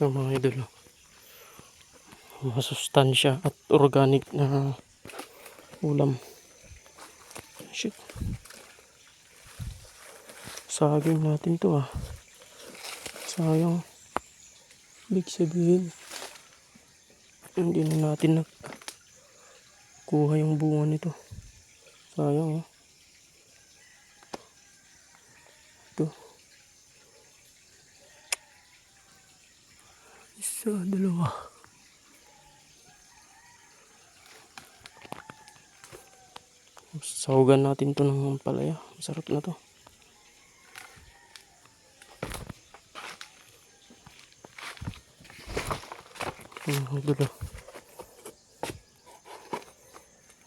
Ito mga idol. oh. Masustansya at organic na ulam. Shit. Saging natin to ah. Sayang. Big sabihin. Hindi na natin kuha yung bunga nito. Sayang oh. Isa, dalawa. Sahugan natin to ng palaya. Masarap na to. Ang gulo.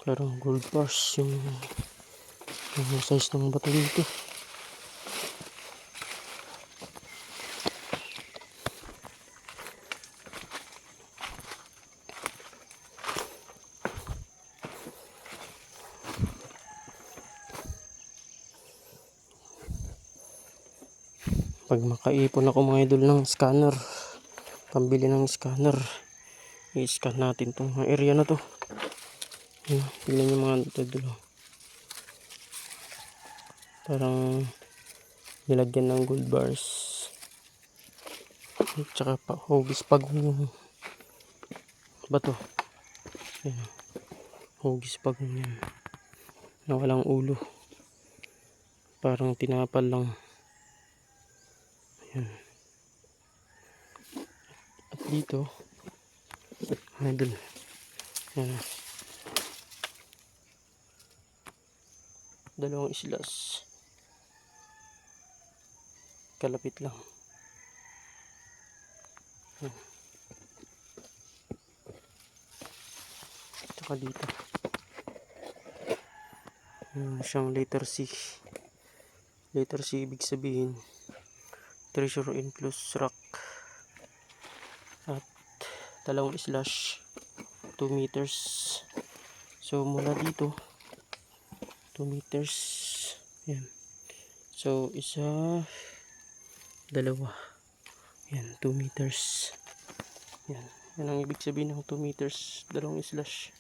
Parang gold bars yung, yung size ng bato dito. Pag makaipon ako mga idol ng scanner, pambili ng scanner, i-scan natin tong mga area na to. Ayan, tignan nyo mga idol. oh. Parang nilagyan ng gold bars. At saka pa, hugis pagong bato. Ayan. Hugis pagong yan. Na walang ulo. Parang tinapal lang. Ayan. At dito, idol. Ayan. Dalawang islas. Kalapit lang. Ayan. Tsaka dito. Ayan siyang letter C. Letter C ibig sabihin treasure enclosed rock. At dalawang slash 2 meters. So mula dito 2 meters. Yan. So isa dalawa. Yan 2 meters. Yan. Yan ang ibig sabihin ng 2 meters dalawang slash.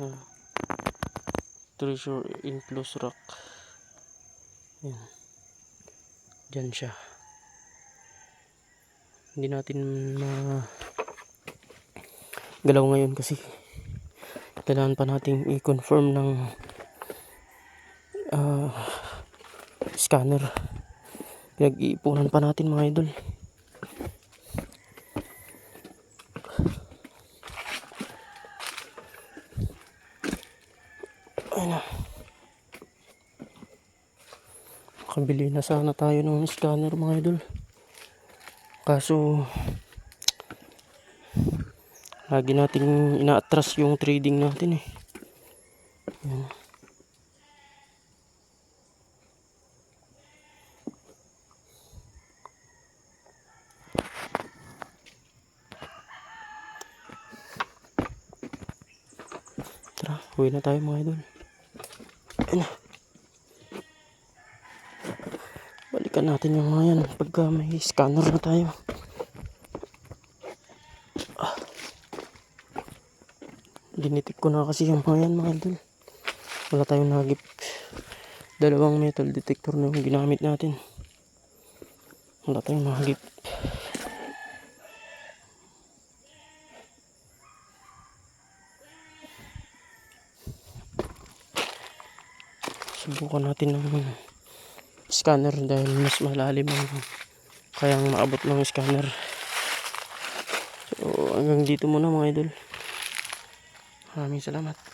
Na treasure enclosed rock yan. Diyan siya. Hindi natin ma galaw ngayon kasi kailangan pa nating i-confirm ng ah, scanner. Pinag-iipunan pa natin mga idol. Ayun na. Kabili na sana tayo ng scanner mga idol. Kaso lagi nating ina-atras yung trading natin eh. Yan. Tara, uwi na tayo mga idol. Ayun na. Balikan natin yung mga yan pagka may scanner na tayo. Ah. Dinitik ko na kasi yung mga yan mga idol. Wala tayong nagip. Dalawang metal detector na yung ginamit natin. Wala tayong nagip. Subukan natin ng scanner dahil mas malalim ang kayang maabot ng scanner. So hanggang dito muna mga idol. Maraming salamat